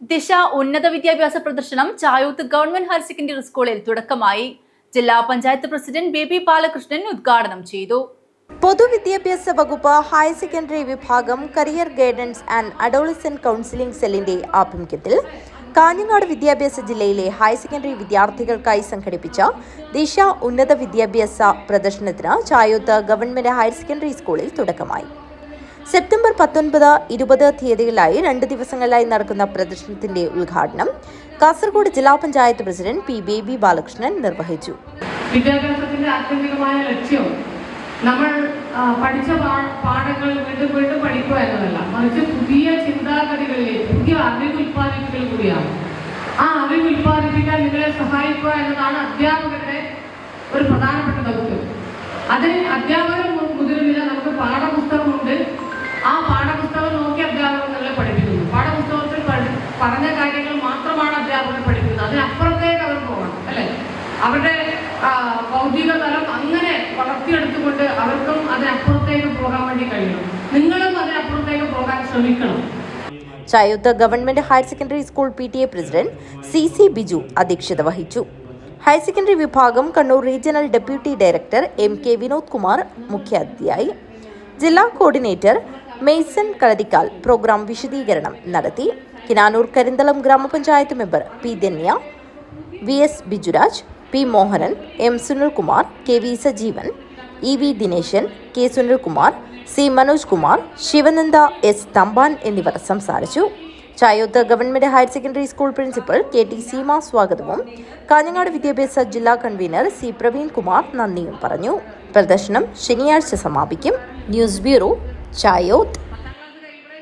ദിശ ഉന്നത വിദ്യാഭ്യാസ പ്രദർശനം ചായൂത്ത് ഗവൺമെന്റ് ഹയർ സെക്കൻഡറി സ്കൂളിൽ തുടക്കമായി. ജില്ലാ പഞ്ചായത്ത് പ്രസിഡന്റ് ബേബി ബാലകൃഷ്ണൻ ഉദ്ഘാടനം ചെയ്തു. പൊതുവിദ്യാഭ്യാസ വകുപ്പ് ഹയർ സെക്കൻഡറി വിഭാഗം career guidance and adolescent counselling സെല്ലിന്റെ ആഭിമുഖ്യത്തിൽ കാഞ്ഞങ്ങാട് വിദ്യാഭ്യാസ ജില്ലയിലെ ഹയർ സെക്കൻഡറി വിദ്യാർത്ഥികൾക്കായി സംഘടിപ്പിച്ച ദിശ ഉന്നത വിദ്യാഭ്യാസ പ്രദർശനത്തിന് ചായോത്ത് ഗവൺമെന്റ് ഹയർ സെക്കൻഡറി സ്കൂളിൽ തുടക്കമായി. പത്തൊൻപത് ഇരുപത് തീയതികളിലായി രണ്ട് ദിവസങ്ങളിലായി നടക്കുന്ന പ്രദർശനത്തിന്റെ ഉദ്ഘാടനം കാസർഗോഡ് ജില്ലാ പഞ്ചായത്ത് പ്രസിഡന്റ് പി ബേബി ബാലകൃഷ്ണൻ നിർവഹിച്ചു. വിദ്യാഭ്യാസത്തിന്റെ ആത്യന്തികമായ ലക്ഷ്യം നമ്മൾ പഠിച്ച പാഠങ്ങൾ വീണ്ടും വീണ്ടും പഠിക്കുക എന്നതല്ല മറിച്ച് പുതിയ ചിന്താഗതികളിലേക്ക് പുതിയ അറിവ് ഉൽപ്പാദിപ്പിക്കൽ കൂടിയാണ്. ആ അറിവ് ഉൽപ്പാദിപ്പിക്കാൻ നിങ്ങളെ സഹായിക്കുക എന്നതാണ് അധ്യാപകരുടെ ഒരു പ്രധാനപ്പെട്ട ദൗത്യം. അതിന് അധ്യാപകർ പറഞ്ഞ കാര്യങ്ങൾ മാത്രമാണ് അധ്യാപകർ പഠിക്കുന്നത്. അതിനപ്പുറത്തേക്ക് അവർ പോകണം അല്ലെ? അവരുടെ ഭൗതിക തലം അങ്ങനെ വളർത്തിയെടുത്തുകൊണ്ട് അവർക്കും അതിനപ്പുറത്തേക്ക് പോകാൻ വേണ്ടി കഴിയണം. നിങ്ങളും അതിനപ്പുറത്തേക്ക് പോകാൻ ശ്രമിക്കണം. Chayoth government higher secondary school P T A president C C Biju അധ്യക്ഷത വഹിച്ചു. ഹയർ സെക്കൻഡറി വിഭാഗം Kannur regional deputy director M K Vinod Kumar മുഖ്യാതിഥിയായി. ജില്ലാ കോർഡിനേറ്റർ മെയ്സൺ കളതിക്കാൽ പ്രോഗ്രാം വിശദീകരണം നടത്തി കിനാനൂർ കരിന്തളം ഗ്രാമപഞ്ചായത്ത് member P Dhanya V S Bijuraj P Mohanan M Sunilkumar K V Sajeevan E V Dineshan K Sunilkumar C Manoj Kumar Sivananda S Thampan എന്നിവർ സംസാരിച്ചു. Chayoth government higher secondary school principal K T Seema സ്വാഗതവും. കാഞ്ഞങ്ങാട് വിദ്യാഭ്യാസ ജില്ലാ convener C Praveen Kumar നന്ദിയും പറഞ്ഞു. പ്രദർശനം ശനിയാഴ്ച സമാപിക്കും. News bureau Chayoth